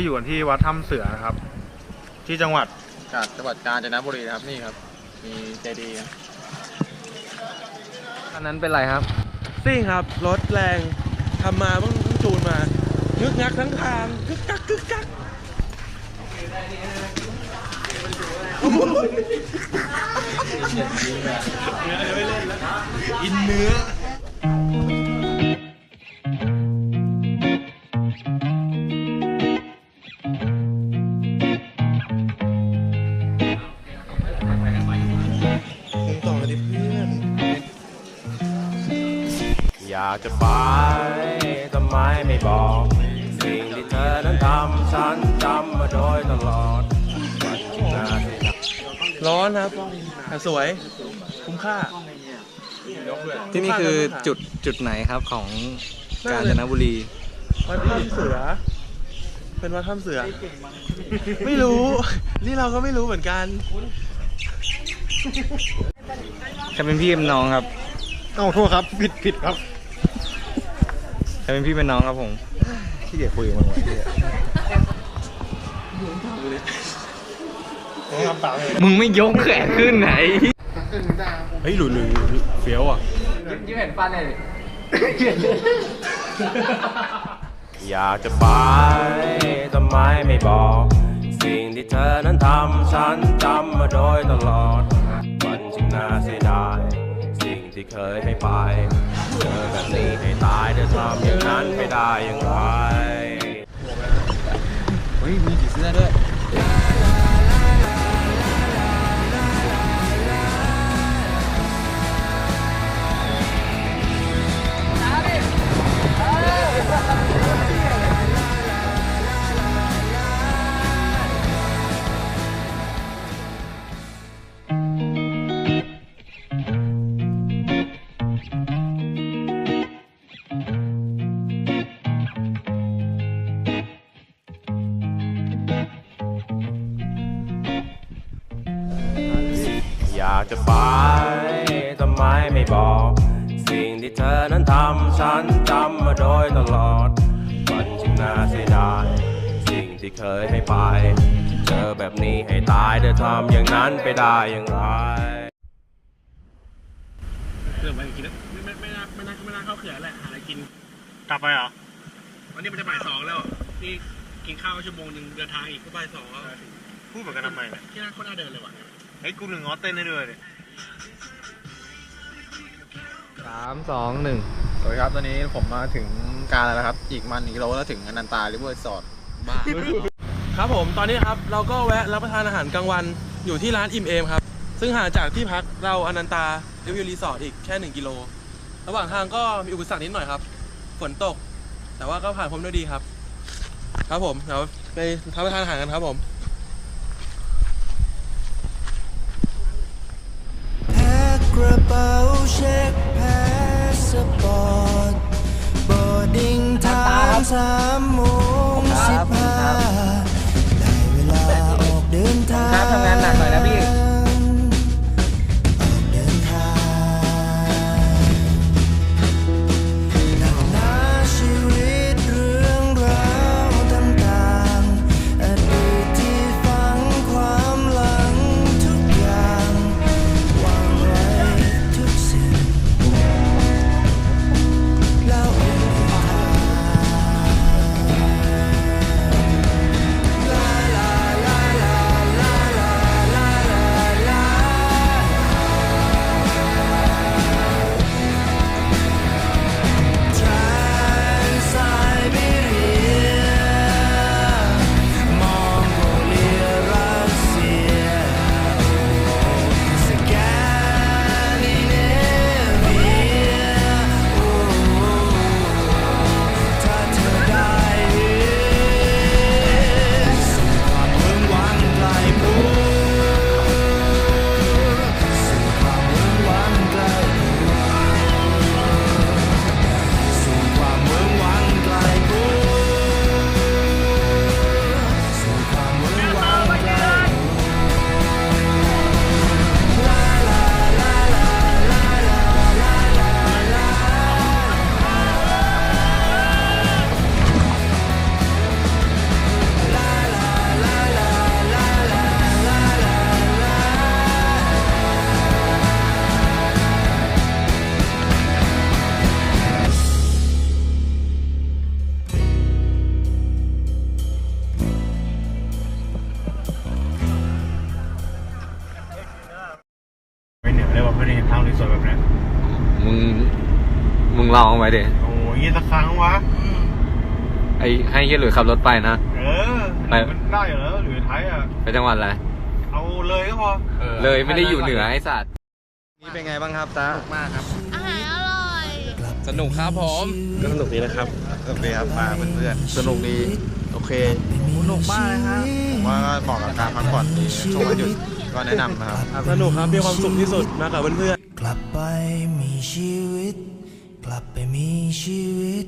เราอยู่กันที่วัดถ้ำเสือนะครับ ที่จังหวัดจากจังหวัดกาญจนบุรีนะครับนี่ครับ มีเจดีย์อันนั้นเป็นไรครับซิ่งครับรถแรงทำมาเพิ่งเพิ่งจูนมาคึกงักทั้งทางคึกกักคึกกักอินเนื้อ ผมต่อกันดิเพื่อน อยากจะไปทำไมไม่บอก สิ่งที่เธอนั้นทำฉันจำมาโดยตลอดวันที่หน้าที่หลังร้อนครับแต่สวย คุ้มค่า ที่นี่คือจุดจุดไหนครับของกาญจนบุรี วัดถ้ำเสือ เป็นวัดถ้ำเสือ ไม่รู้ นี่เราก็ไม่รู้เหมือนกันใครเป็นพี่เป็นน้องครับเอ้าโทษครับ ผิดผิดครับใครเป็นพี่เป็นน้องครับผมที่เกียคุยกับมันไว้เนี่ยทำปากเลยมึงไม่ยกแขนขึ้นไหน เฮ้ยหลุยหลุยหลุยเฟี้ยวอะยิ้มเห็นฟันเลย อยากจะไปทำไมไม่บอก สิ่งที่เธอนั้นทำฉันจำมาโดยตลอด มันจึงน่าเสียดายสิ่งที่เคยไม่ไปเจอแบบนี้ให้ตายจะทำอย่างนั้นไม่ได้อย่างไรเฮ้ยมีผีเสื้อด้วย อยากจะไปทำไมไม่บอก สิ่งที่เธอนั้นทำฉันจำมาโดยตลอด มันจึงน่าเสียดาย สิ่งที่เคยไม่ไป เจอแบบนี้ให้ตายเธอทำอย่างนั้นไปได้อย่างไรเรื่องไปกินแล้วไม่ไม่ไม่น่าไม่น่าไม่น่าเข้าเขื่อนแหละหาอะไรกิน กลับไปเหรอ วันนี้มันจะบ่ายสองแล้ว นี่กินข้าวชั่วโมงหนึ่งเดินทางอีกก็บ่ายสองแล้วพูดเหมือนกันทำไมเนี่ยที่นั่นโคตรน่าเดินเลยว่ะ เฮ้ยกูหนึ่งง้อเต้นได้ด้วยเนี่ยสามสองหนึ่งสวัสดีครับตอนนี้ผมมาถึงกาญแล้วนะครับ อีกมันอีกโลแล้วถึงอนันตาริเวอร์สอดบ้าครับผมตอนนี้ครับเราก็แวะรับประทานอาหารกลางวันอยู่ที่ร้านอิ่มเอมครับ ซึ่งห่างจากที่พักเราอนันตาเดวิวรีสอร์ทอีกแค่ 1 กิโล ระหว่างทางก็มีอุปสรรคนิดหน่อยครับ ฝนตก แต่ว่าก็ผ่านพ้นด้วยดีครับ ครับผมเดี๋ยวไปรับประทานอาหารกันครับผม สปอร์ตบอร์ดิ้งทางสามโมงสิบห้า ลองไปดิโอ้ยยี่สักครั้งวะ ไอให้เฮียหลุยขับรถไปนะ เออไปมันได้อยู่แล้วหรือไทยอะ ไปจังหวัดอะไร เอาเลยก็พอ เลยไม่ได้อยู่เหนือไอสัตว์ นี่เป็นไงบ้างครับตา มากครับ อาหารอร่อย สนุกครับผม ก็สนุกดีนะครับสนุกดีครับมาเพื่อนๆ สนุกดี โอเคสนุกมากเลยครับผมว่าก็เหมาะกับการพักผ่อนดีช่วงวันหยุดก็แนะนำนะครับ สนุกครับมีความสุขที่สุดมากับเพื่อนๆ กลับไปมีชีวิต กลับไปมีชีวิต